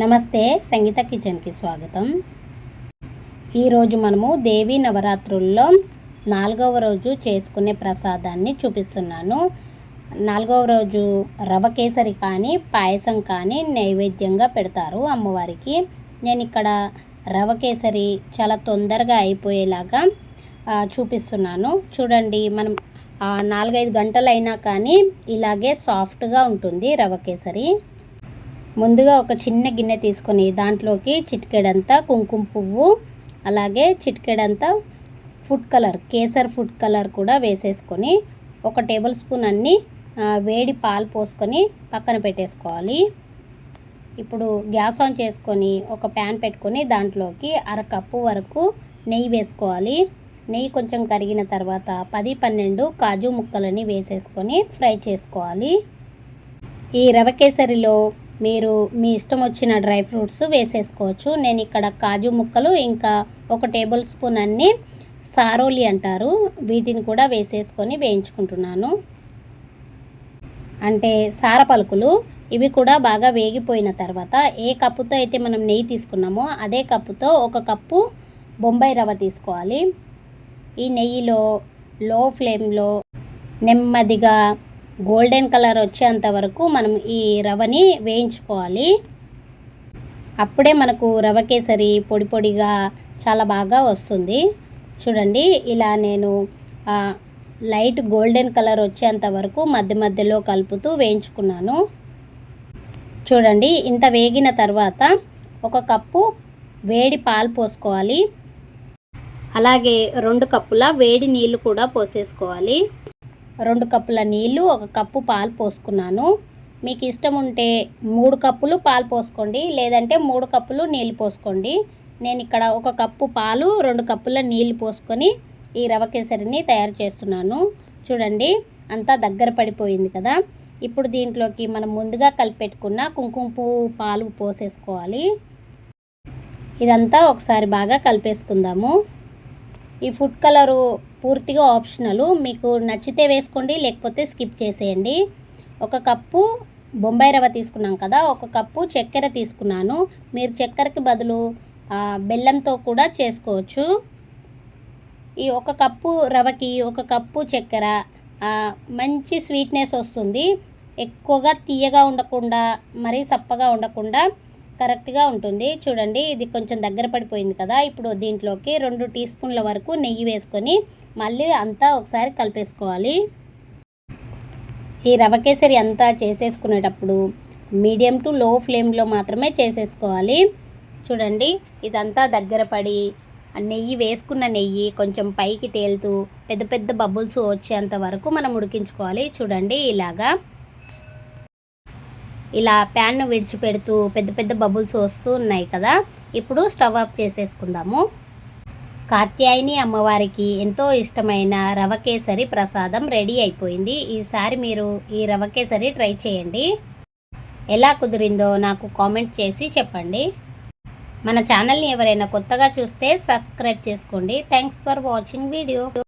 నమస్తే సంగీత కిచెన్కి స్వాగతం. ఈరోజు మనము దేవీ నవరాత్రుల్లో నాలుగవ రోజు చేసుకునే ప్రసాదాన్ని చూపిస్తున్నాను. నాలుగవ రోజు రవ కేసరి కానీ పాయసం కానీ నైవేద్యంగా పెడతారు అమ్మవారికి. నేను ఇక్కడ రవ కేసరి చాలా తొందరగా అయిపోయేలాగా చూపిస్తున్నాను. చూడండి మనం నాలుగైదు గంటలైనా కానీ ఇలాగే సాఫ్ట్గా ఉంటుంది రవ కేసరి. ముందుగా ఒక చిన్న గిన్నె తీసుకొని దాంట్లోకి చిటికెడంతా కుంకుమ పువ్వు అలాగే చిటికెడంతా food colour kesar food colour కూడా వేసేసుకొని ఒక టేబుల్ స్పూన్ అన్ని వేడి పాలు పోసుకొని పక్కన పెట్టేసుకోవాలి. ఇప్పుడు గ్యాస్ ఆన్ చేసుకొని ఒక ప్యాన్ పెట్టుకొని దాంట్లోకి అరకప్పు వరకు నెయ్యి వేసుకోవాలి. నెయ్యి కొంచెం కరిగిన తర్వాత పది పన్నెండు కాజు ముక్కలని వేసేసుకొని ఫ్రై చేసుకోవాలి. ఈ రవ కేసరిలో మీరు మీ ఇష్టం వచ్చిన డ్రై ఫ్రూట్స్ వేసేసుకోవచ్చు. నేను ఇక్కడ కాజు ముక్కలు ఇంకా ఒక టేబుల్ స్పూన్ అన్ని సారోలి అంటారు. వీటిని కూడా వేసేసుకొని వేయించుకుంటున్నాను. అంటే సార పలుకులు ఇవి కూడా బాగా వేగిపోయిన తర్వాత ఏ కప్పుతో అయితే మనం నెయ్యి తీసుకున్నామో అదే కప్పుతో ఒక కప్పు బొంబాయి రవ్వ తీసుకోవాలి. ఈ నెయ్యిలో లో ఫ్లేమ్లో నెమ్మదిగా గోల్డెన్ కలర్ వచ్చేంత వరకు మనం ఈ రవ్వని వేయించుకోవాలి. అప్పుడే మనకు రవ కేసరి పొడి పొడిగా చాలా బాగా వస్తుంది. చూడండి ఇలా నేను లైట్ గోల్డెన్ కలర్ వచ్చేంత వరకు మధ్య మధ్యలో కలుపుతూ వేయించుకున్నాను. చూడండి ఇంత వేగిన తర్వాత ఒక కప్పు వేడి పాలు పోసుకోవాలి. అలాగే రెండు కప్పుల వేడి నీళ్ళు కూడా పోసేసుకోవాలి. రెండు కప్పుల నీళ్ళు ఒక కప్పు పాలు పోసుకున్నాను. మీకు ఇష్టం ఉంటే మూడు కప్పులు పాలు పోసుకోండి లేదంటే మూడు కప్పులు నీళ్ళు పోసుకోండి. నేను ఇక్కడ ఒక కప్పు పాలు రెండు కప్పుల నీళ్ళు పోసుకొని ఈ రవ కేసరిని తయారు చేస్తున్నాను. చూడండి అంతా దగ్గర పడిపోయింది కదా. ఇప్పుడు దీంట్లోకి మనం ముందుగా కలిపెట్టుకున్న కుంకుమ పువ్వు పాలు పోసేసుకోవాలి. ఇదంతా ఒకసారి బాగా కలిపేసుకుందాము. ఈ ఫుడ్ కలరు పూర్తిగా ఆప్షనల్. మీకు నచ్చితే వేసుకోండి లేకపోతే స్కిప్ చేసేయండి. ఒక కప్పు బొంబాయి రవ్వ తీసుకున్నాం కదా ఒక కప్పు చక్కెర తీసుకున్నాను. మీరు చక్కెరకి బదులు బెల్లంతో కూడా చేసుకోవచ్చు. ఈ ఒక కప్పు రవ్వకి ఒక కప్పు చక్కెర మంచి స్వీట్నెస్ వస్తుంది. ఎక్కువగా తీయగా ఉండకుండా మరీ సప్పగా ఉండకుండా కరెక్ట్గా ఉంటుంది. చూడండి ఇది కొంచెం దగ్గర పడిపోయింది కదా ఇప్పుడు దీంట్లోకి రెండు టీ స్పూన్ల వరకు నెయ్యి వేసుకొని మళ్ళీ అంతా ఒకసారి కలిపేసుకోవాలి. ఈ రవ కేసరి అంతా చేసేసుకునేటప్పుడు మీడియం టు లో ఫ్లేమ్లో మాత్రమే చేసేసుకోవాలి. చూడండి ఇదంతా దగ్గర పడి నెయ్యి వేసుకున్న నెయ్యి కొంచెం పైకి తేలుతూ పెద్ద పెద్ద బబుల్స్ వచ్చేంత వరకు మనం ఉడికించుకోవాలి. చూడండి ఇలాగా ఇలా ప్యాన్ను విడిచిపెడుతూ పెద్ద పెద్ద బబుల్స్ వస్తూ ఉన్నాయి కదా. ఇప్పుడు స్టవ్ ఆఫ్ చేసేసుకుందాము. కాత్యాయని అమ్మవారికి ఎంతో ఇష్టమైన రవ కేసరి ప్రసాదం రెడీ అయిపోయింది. ఈసారి మీరు ఈ రవ కేసరి ట్రై చేయండి. ఎలా కుదిరిందో నాకు కామెంట్ చేసి చెప్పండి. మన ఛానల్ని ఎవరైనా కొత్తగా చూస్తే సబ్స్క్రైబ్ చేసుకోండి. Thanks for watching video